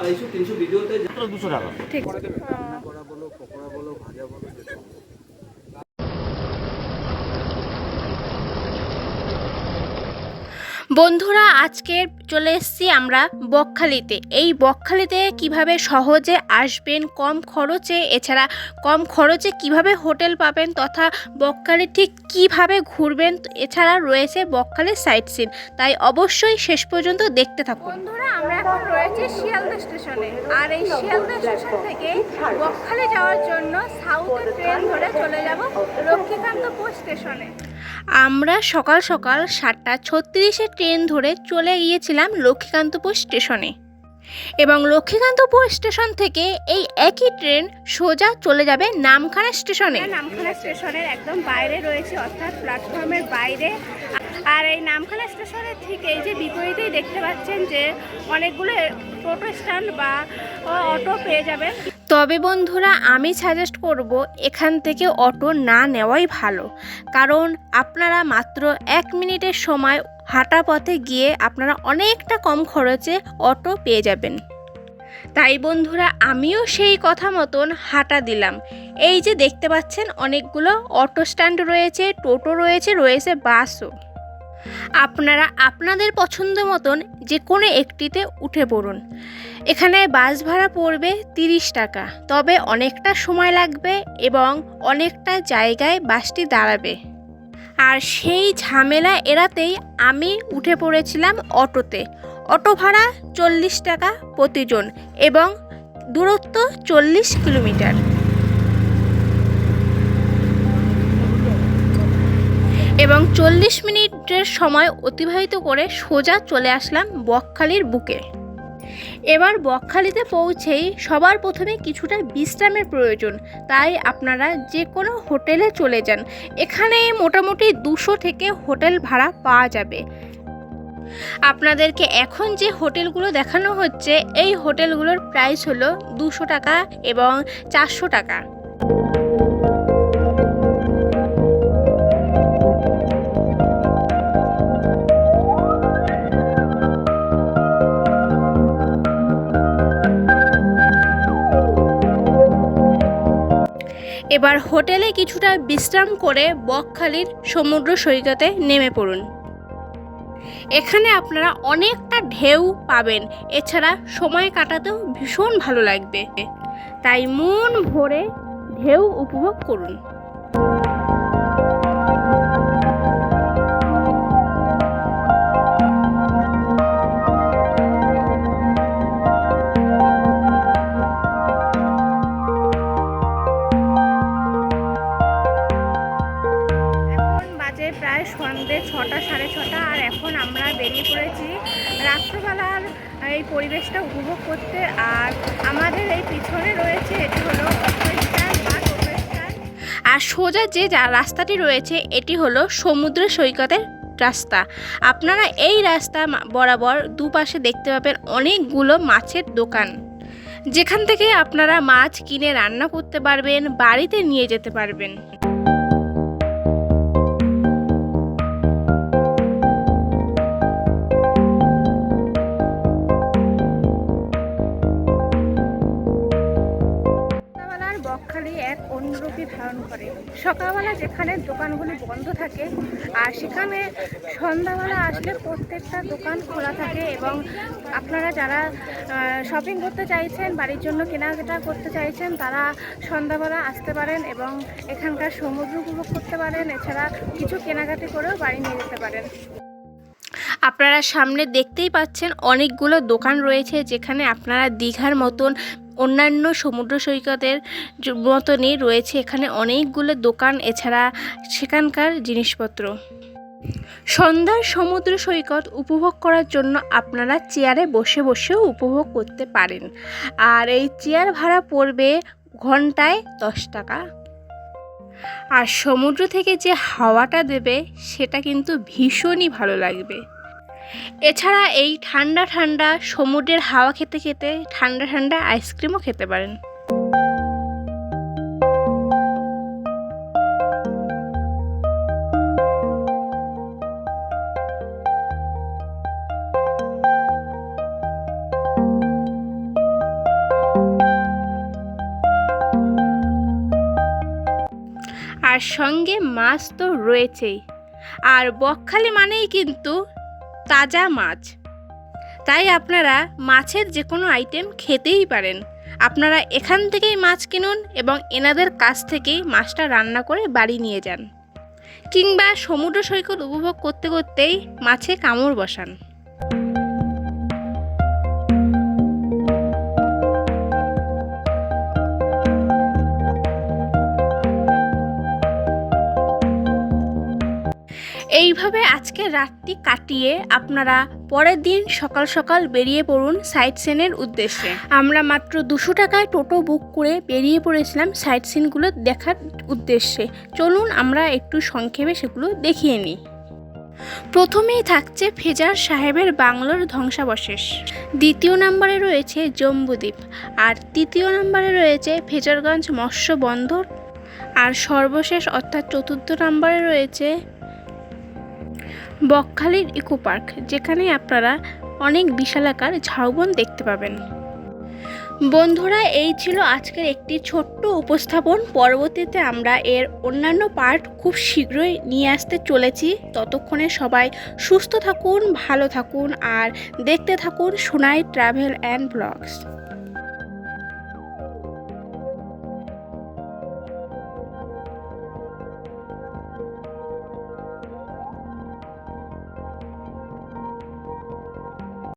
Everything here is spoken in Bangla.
আড়াইশো তিনশো ভিডিওতে দুশো টাকা। ঠিক। করা বলো পকোড়া বলো ভাজা বলো বন্ধুরা আজকে চলে এসেছি আমরা বকখালিতে। এই বকখালিতে কীভাবে সহজে আসবেন কম খরচে এছাড়া কম খরচে কীভাবে হোটেল পাবেন তথা বকখালি ঠিক কীভাবে ঘুরবেন এছাড়া রয়েছে বকখালির সাইট সিন। তাই অবশ্যই শেষ পর্যন্ত দেখতে থাকুন। বন্ধুরা আমরা রয়েছে শিয়ালদা স্টেশনে। আর এই শিয়ালদা স্টেশন থেকে বকখালি যাওয়ার জন্য সাউথের ট্রেন ধরে চলে যাব লক্ষ্মীকান্তপুর স্টেশনে। আমরা সকাল সকাল সাতটা ছত্রিশে ট্রেন ধরে চলে গিয়েছিলাম লক্ষ্মীকান্তপুর স্টেশনে। এবং লক্ষ্মীকান্তপুর স্টেশন থেকে এই একই ট্রেন সোজা চলে যাবে নামখানা স্টেশনে। নামখানা স্টেশনের একদম বাইরে রয়েছে অর্থাৎ প্ল্যাটফর্মের বাইরে। আর এই নামখানা স্টেশনের ঠিক এই যে বিপরীতেই দেখতে পাচ্ছেন যে অনেকগুলো টোটো স্ট্যান্ড বা অটো পেয়ে যাবেন। তবে বন্ধুরা, আমি সাজেস্ট করব এখান থেকে অটো না নেওয়াই ভালো। কারণ আপনারা মাত্র এক মিনিটের সময় হাঁটা পথে গিয়ে আপনারা অনেকটা কম খরচে অটো পেয়ে যাবেন। তাই বন্ধুরা, আমিও সেই কথা মতন হাঁটা দিলাম। এই যে দেখতে পাচ্ছেন, অনেকগুলো অটো স্ট্যান্ড রয়েছে, টোটো রয়েছে রয়েছে বাসও। আপনারা আপনাদের পছন্দ মতন যে কোনো একটিতে উঠে পড়ুন। এখানে বাস ভাড়া পড়বে তিরিশ টাকা, তবে অনেকটা সময় লাগবে এবং অনেকটা জায়গায় বাসটি দাঁড়াবে। আর সেই ঝামেলা এড়াতেই আমি উঠে পড়েছিলাম অটোতে। অটো ভাড়া চল্লিশ টাকা প্রতিজন এবং দূরত্ব চল্লিশ কিলোমিটার। এবং চল্লিশ মিনিটের সময় অতিবাহিত করে সোজা চলে আসলাম বকখালির বুকে। এবার বকখালিতে পৌঁছেই সবার প্রথমে কিছুটা বিশ্রামের প্রয়োজন, তাই আপনারা যে কোনো হোটেলে চলে যান। এখানে মোটামুটি দুশো থেকে হোটেল ভাড়া পাওয়া যাবে। আপনাদেরকে এখন যে হোটেলগুলো দেখানো হচ্ছে, এই হোটেলগুলোর প্রাইস হলো দুশো টাকা এবং চারশো টাকা। এবার হোটেলে কিছুটা বিশ্রাম করে বকখালির সমুদ্র সৈকতে নেমে পড়ুন। এখানে আপনারা অনেকটা ঢেউ পাবেন। এছাড়া সময় কাটাতেও ভীষণ ভালো লাগবে। তাই মন ভরে ঢেউ উপভোগ করুন। প্রায় সন্ধে ছটা, সাড়ে ছটা, আর এখন আমরা বেরিয়ে পড়েছি রাত্রবেলার এই পরিবেশটা উপভোগ করতে। আর আমাদের এই পিছনে রয়েছে এটি হলো আর সোজা যা- রাস্তাটি রয়েছে, এটি হলো সমুদ্র সৈকতের রাস্তা। আপনারা এই রাস্তা বরাবর দুপাশে দেখতে পাবেন অনেকগুলো মাছের দোকান। যেখান থেকে আপনারা মাছ কিনে রান্না করতে পারবেন, বাড়িতে নিয়ে যেতে পারবেন। এক অন্যরূপী ধারণ করে। সকালবেলা যেখানে দোকানগুলি বন্ধ থাকে, আর সেখানে সন্ধ্যাবেলা আসলে প্রত্যেকটা দোকান খোলা থাকে এবং আপনারা যারা শপিং করতে চাইছেন, বাড়ির জন্য কেনাকাটা করতে চাইছেন, তারা সন্ধ্যাবেলা আসতে পারেন এবং এখানকার সমুদ্র উপভোগ করতে পারেন। এছাড়া কিছু কেনাকাটি করেও বাড়ি নিয়ে যেতে পারেন। আপনারা সামনে দেখতেই পাচ্ছেন অনেকগুলো দোকান রয়েছে যেখানে আপনারা দীঘার মতন অন্যান্য সমুদ্র সৈকতের মতনই রয়েছে এখানে অনেকগুলো দোকান, এছাড়া সেখানকার জিনিসপত্র। সন্ধ্যার সমুদ্র সৈকত উপভোগ করার জন্য আপনারা চেয়ারে বসে বসেও উপভোগ করতে পারেন। আর এই চেয়ার ভাড়া পড়বে ঘন্টায় দশ টাকা। আর সমুদ্র থেকে যে হাওয়াটা দেবে, সেটা কিন্তু ভীষণই ভালো লাগবে। এছাড়া এই ঠান্ডা ঠান্ডা সমুদ্রের হাওয়া খেতে খেতে ঠান্ডা ঠান্ডা আইসক্রিমও খেতে পারেন। আর সঙ্গে মাছ তো রয়েছেই। আর বকখালি মানেই কিন্তু তাজা মাছ। তাই আপনারা মাছের যে কোনো আইটেম খেতেই পারেন। আপনারা এখান থেকেই মাছ কিনুন এবং এনাদের কাছ থেকেই মাছটা রান্না করে বাড়ি নিয়ে যান। কিংবা সমুদ্র সৈকত উপভোগ করতে করতেই মাছে কামড় বসান। আজকে রাতটি কাটিয়ে আপনারা পরের দিন সকাল সকাল বেরিয়ে পড়ুন সাইট সিনের উদ্দেশ্যে। আমরা মাত্র দুশো টাকায় টোটো বুক করে বেরিয়ে পড়েছিলাম সাইট সিনগুলো দেখার উদ্দেশ্যে। চলুন আমরা একটু সংক্ষেপে সেগুলো দেখিয়ে নিই। প্রথমেই থাকছে ফেজার সাহেবের বাংলোর ধ্বংসাবশেষ। দ্বিতীয় নম্বরে রয়েছে জম্বুদ্বীপ আর তৃতীয় নম্বরে রয়েছে ফেজারগঞ্জ মৎস্য বন্দর। আর সর্বশেষ অর্থাৎ চতুর্থ নম্বরে রয়েছে বকখালির ইকো পার্ক, যেখানে আপনারা অনেক বিশালাকার ঝাউবন দেখতে পাবেন। বন্ধুরা, এই ছিল আজকের একটি ছোট্ট উপস্থাপন। পরবর্তীতে আমরা এর অন্যান্য পার্ট খুব শীঘ্রই নিয়ে আসতে চলেছি। ততক্ষণে সবাই সুস্থ থাকুন, ভালো থাকুন, আর দেখতে থাকুন সোনাই ট্রাভেল অ্যান্ড ব্লগস।